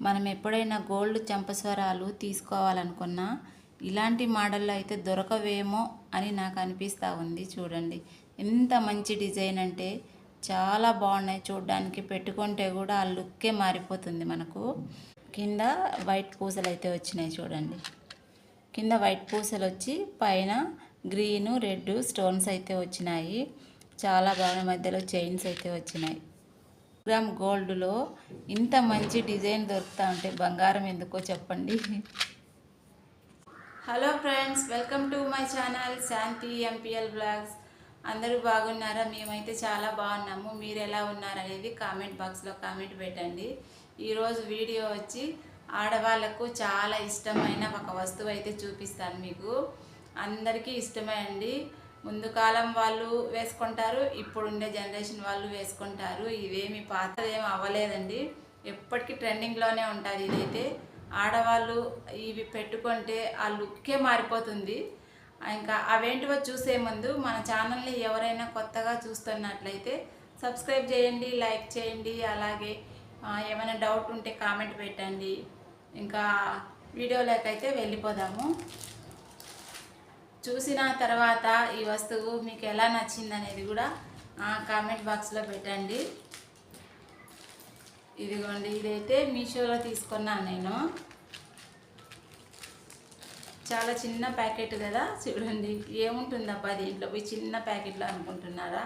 మనం ఎప్పుడైనా గోల్డ్ చంపస్వరాలు తీసుకోవాలనుకున్నా ఇలాంటి మోడల్లో అయితే దొరకవేమో అని నాకు అనిపిస్తూ ఉంది చూడండి. ఎంత మంచి డిజైన్ అంటే చాలా బాగున్నాయి. చూడడానికి పెట్టుకుంటే కూడా ఆ లుక్కే మారిపోతుంది మనకు. కింద వైట్ పూసలు అయితే వచ్చినాయి చూడండి. కింద వైట్ పూసలు వచ్చి పైన గ్రీను రెడ్ స్టోన్స్ అయితే వచ్చినాయి. చాలా బాగా మధ్యలో చైన్స్ అయితే వచ్చినాయి. గ్రామ్ గోల్డ్లో ఇంత మంచి డిజైన్ దొరుకుతా ఉంటే బంగారం ఎందుకో చెప్పండి. Hello friends welcome to my channel Shanti MPL blogs అందరూ బాగున్నారా? మేమైతే చాలా బాగున్నాము. మీరు ఎలా ఉన్నారనేది కామెంట్ బాక్స్లో కామెంట్ పెట్టండి. ఈరోజు వీడియో వచ్చి ఆడవాళ్ళకు చాలా ఇష్టమైన ఒక వస్తువు అయితే చూపిస్తాను మీకు. అందరికీ ఇష్టమే అండి. ముందు కాలం వాళ్ళు వేసుకుంటారు ఇప్పుడుండే జనరేషన్ వాళ్ళు వేసుకుంటారు. ఇవేమి పాతదేం అవ్వలేదండి. ఎప్పటికీ ట్రెండింగ్లోనే ఉంటుంది ఇదైతే. ఆడవాళ్ళు ఇవి పెట్టుకుంటే ఆ లుక్కే మారిపోతుంది. ఇంకా అవేంటివో చూసే ముందు మన ఛానల్ని ఎవరైనా కొత్తగా చూస్తున్నట్లయితే సబ్స్క్రైబ్ చేయండి లైక్ చేయండి. అలాగే ఏమైనా డౌట్ ఉంటే కామెంట్ పెట్టండి. ఇంకా వీడియోలోకైతే వెళ్ళిపోదాము. చూసిన తర్వాత ఈ వస్తువు మీకు ఎలా నచ్చింది అనేది కూడా కామెంట్ బాక్స్లో పెట్టండి. ఇదిగోండి ఇదైతే మీషోలో తీసుకున్నాను నేను. చాలా చిన్న ప్యాకెట్ కదా చూడండి. ఏముంటుందబ్బా దీంట్లో? ఈ చిన్న ప్యాకెట్లో అనుకుంటున్నారా?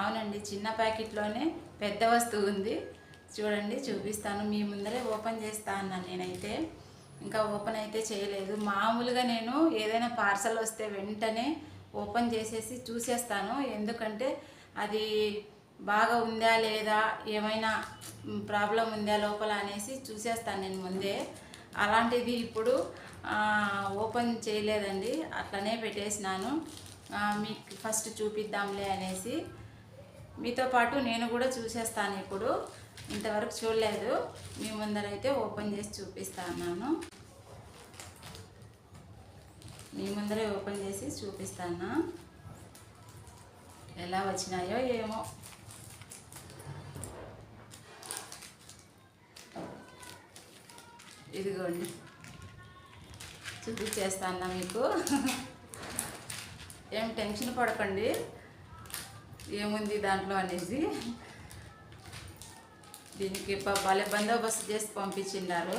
అవునండి చిన్న ప్యాకెట్లోనే పెద్ద వస్తువు ఉంది. చూడండి చూపిస్తాను. మీ ముందరే ఓపెన్ చేస్తా అన్నాను నేనైతే. ఇంకా ఓపెన్ అయితే చేయలేదు. మామూలుగా నేను ఏదైనా పార్సల్ వస్తే వెంటనే ఓపెన్ చేసేసి చూసేస్తాను. ఎందుకంటే అది బాగా ఉందా లేదా ఏమైనా ప్రాబ్లం ఉందా లోపల అనేసి చూసేస్తాను నేను ముందే. అలాంటిది ఇప్పుడు ఓపెన్ చేయలేదండి. అట్లనే పెట్టేసినాను. మీకు ఫస్ట్ చూపిద్దాంలే అనేసి. మీతో పాటు నేను కూడా చూసేస్తాను ఇప్పుడు. ఇంతవరకు చూడలేదు. మీ ముందరైతే ఓపెన్ చేసి చూపిస్తాను మీ ముందరే ఓపెన్ చేసి చూపిస్తాను ఎలా వచ్చినాయో ఏమో. ఇదిగోండి. చూపించేస్తాను మీకు. ఏం టెన్షన్ పడకండి. ఏముంది దాంట్లో అనేసి దీనికి భలే బందోబస్తు చేసి పంపించిన్నారు.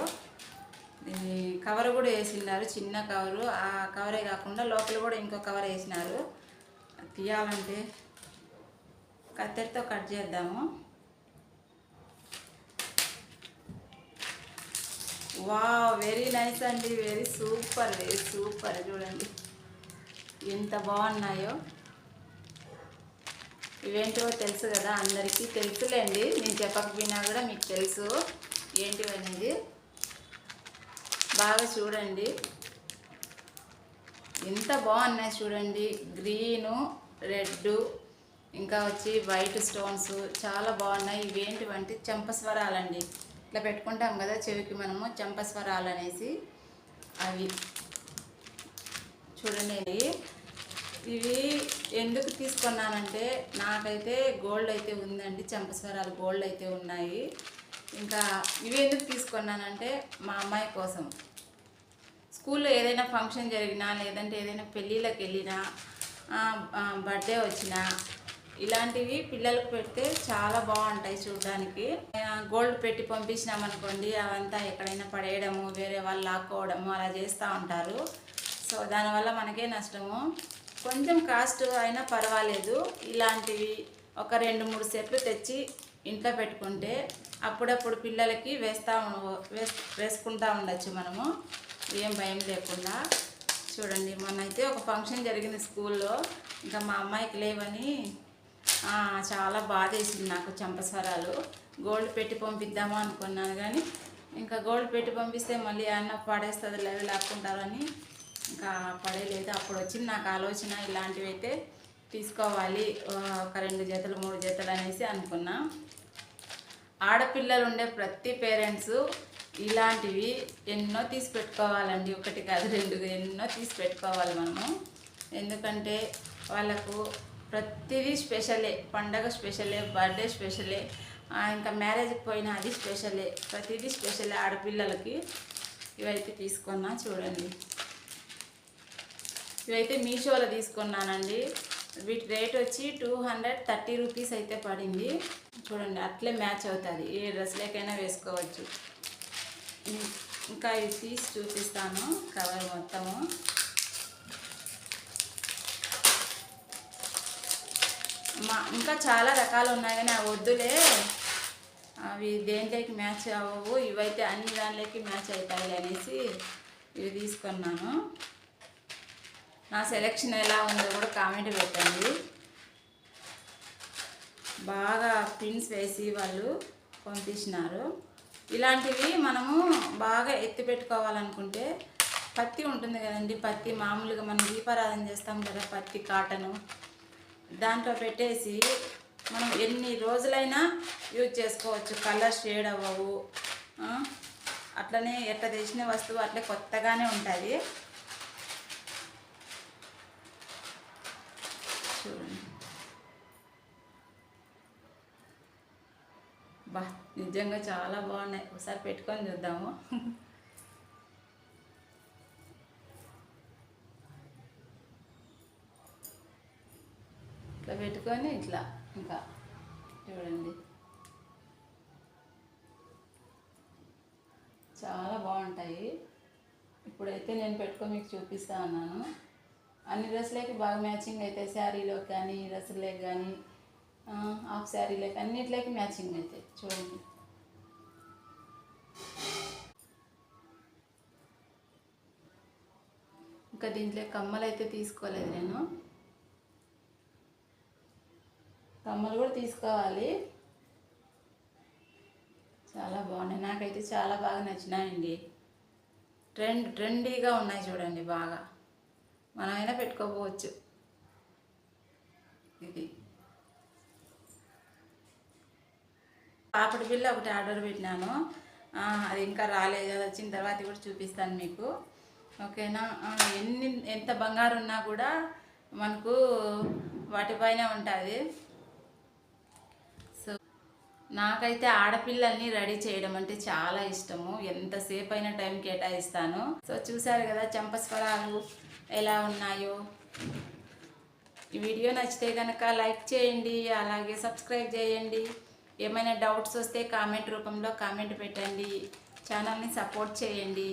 దీన్ని కవర్ కూడా వేసిన్నారు చిన్న కవరు. ఆ కవరే కాకుండా లోపల కూడా ఇంకో కవర్ వేసినారు. తీయాలంటే కత్తెరతో కట్ చేద్దాము. వా వెరీ నైస్ అండి వెరీ సూపర్ వెరీ సూపర్. చూడండి ఎంత బాగున్నాయో. ఇవేంటివో తెలుసు కదా అందరికీ? తెలుసులేండి. నేను చెప్పకపోయినా కూడా మీకు తెలుసు. ఏంటివనేది? బాగా చూడండి. ఎంత బాగున్నాయి చూడండి. గ్రీను రెడ్ ఇంకా వచ్చి వైట్ స్టోన్స్ చాలా బాగున్నాయి. ఇవేంటివంటే చంపస్వరాలండి ఇట్లా పెట్టుకుంటాం కదా చెవికి మనము చంపస్వరాలు అనేసి అవి. చూడండి. ఇవి. ఎందుకు తీసుకున్నానంటే నాకైతే గోల్డ్ అయితే ఉందండి చెంపస్వరాలు గోల్డ్ అయితే ఉన్నాయి. ఇంకా ఇవి ఎందుకు తీసుకున్నానంటే మా అమ్మాయి కోసం. స్కూల్లో ఏదైనా ఫంక్షన్ జరిగినా లేదంటే ఏదైనా పెళ్ళిళ్ళకి వెళ్ళినా బర్త్డే వచ్చినా ఇలాంటివి పిల్లలకు పెడితే చాలా బాగుంటాయి చూడడానికి. గోల్డ్ పెట్టి పంపించినామనుకోండి అవంతా ఎక్కడైనా పడేయడము వేరే వాళ్ళు లాక్కోవడము అలా చేస్తూ ఉంటారు. సో దానివల్ల మనకే నష్టము. కొంచెం కాస్ట్ అయినా పర్వాలేదు. ఇలాంటివి ఒక రెండు మూడు సెట్లు తెచ్చి ఇంట్లో పెట్టుకుంటే అప్పుడప్పుడు పిల్లలకి వేస్తూ వేస్ వేసుకుంటూ ఉండొచ్చు మనము. ఏం భయం లేకుండా. చూడండి మొన్న అయితే ఒక ఫంక్షన్ జరిగింది స్కూల్లో. ఇంకా మా అమ్మాయికి లేవని చాలా బాధ వేసింది నాకు చంపస్వరాలు గోల్డ్ పెట్టి పంపిద్దామా అనుకున్నాను కానీ ఇంకా గోల్డ్ పెట్టి పంపిస్తే మళ్ళీ అన్న పడేస్తుంది లేదు లేకుంటారని ఇంకా పడేయలేదు అప్పుడు వచ్చింది. నాకు ఆలోచన ఇలాంటివి అయితే తీసుకోవాలి. ఒక రెండు జతలు మూడు జతలు అనేసి అనుకున్నా. ఆడపిల్లలు ఉండే ప్రతి పేరెంట్స్ ఇలాంటివి ఎన్నో తీసి పెట్టుకోవాలండి. ఒకటి కాదు రెండు ఎన్నో తీసి పెట్టుకోవాలి మనము. ఎందుకంటే వాళ్ళకు ప్రతిదీ స్పెషలే. పండగ స్పెషలే బర్త్డే స్పెషలే ఆ, ఇంకా మ్యారేజ్కి పోయిన అది స్పెషలే. ప్రతిదీ స్పెషలే ఆడపిల్లలకి ఇవైతే తీసుకున్నా చూడండి. ఇవైతే మీషోలో తీసుకున్నానండి. వీటి రేట్ వచ్చి టూ హండ్రెడ్ థర్టీ రూపీస్ అయితే పడింది. చూడండి అట్లే మ్యాచ్ అవుతుంది. ఏ డ్రెస్లేకైనా వేసుకోవచ్చు. ఇంకా ఇవి తీసి చూపిస్తాను కవర్ మొత్తము. మా ఇంకా చాలా రకాలు ఉన్నాయి కానీ అవి వద్దులే. అవి దేంట్లోకి మ్యాచ్ అవ్వవు. ఇవైతే అన్ని దాంట్లోకి మ్యాచ్ అవుతాయి అనేసి ఇవి తీసుకున్నాను. నా సెలెక్షన్ ఎలా ఉందో కూడా కామెంట్ పెట్టండి. బాగా పిన్స్ వేసి వాళ్ళు పంపించినారు. ఇలాంటివి మనము బాగా ఎత్తి పెట్టుకోవాలనుకుంటే పత్తి ఉంటుంది కదండి పత్తి మామూలుగా మనం దీపారాధన చేస్తాం కదా పత్తి కాటను. దాంట్లో పెట్టేసి మనం ఎన్ని రోజులైనా యూజ్ చేసుకోవచ్చు. కలర్ షేడ్ అవ్వవు అట్లనే ఎట్లా తెచ్చిన వస్తువు అట్లే కొత్తగానే ఉంటుంది. చూడండి బా నిజంగా చాలా బాగున్నాయి. ఒకసారి పెట్టుకొని చూద్దాము. ఇట్లా పెట్టుకొని ఇట్లా ఇంకా చూడండి. చాలా బాగుంటాయి. ఇప్పుడైతే నేను పెట్టుకొని మీకు చూపిస్తా ఉన్నాను అన్ని డ్రెస్సులకి బాగా మ్యాచింగ్ అవుతాయి శారీలో కానీ డ్రెస్సులకి కానీ హాఫ్ శారీలకి అన్నిట్లకి మ్యాచింగ్ అవుతాయి చూడండి. ఇంకా దీంట్లో కమ్మలు అయితే తీసుకోలేదు నేను. కమ్మలు కూడా తీసుకోవాలి. చాలా బాగున్నాయి. నాకైతే చాలా బాగా నచ్చినాయండి. ట్రెండ్ ట్రెండీగా ఉన్నాయి చూడండి బాగా. మనమైనా పెట్టుకోపోవచ్చు. ఇది. పాపడి బిల్ల ఒకటి ఆర్డర్ పెట్టినాను. అది ఇంకా రాలేదు. అది వచ్చిన తర్వాత కూడా చూపిస్తాను మీకు. ఓకేనా? ఎన్ని ఎంత బంగారు ఉన్నా కూడా మనకు వాటిపైన ఉంటుంది. నాకైతే ఆడపిల్లల్ని రెడీ చేయడం అంటే చాలా ఇష్టము. ఎంతసేపు అయినా టైం కేటాయిస్తాను. సో చూసారు కదా చంపస్వరాలు ఎలా ఉన్నాయో. ఈ వీడియో నచ్చితే కనుక లైక్ చేయండి అలాగే సబ్స్క్రైబ్ చేయండి. ఏమైనా డౌట్స్ వస్తే కామెంట్ రూపంలో కామెంట్ పెట్టండి. ఛానల్ని సపోర్ట్ చేయండి.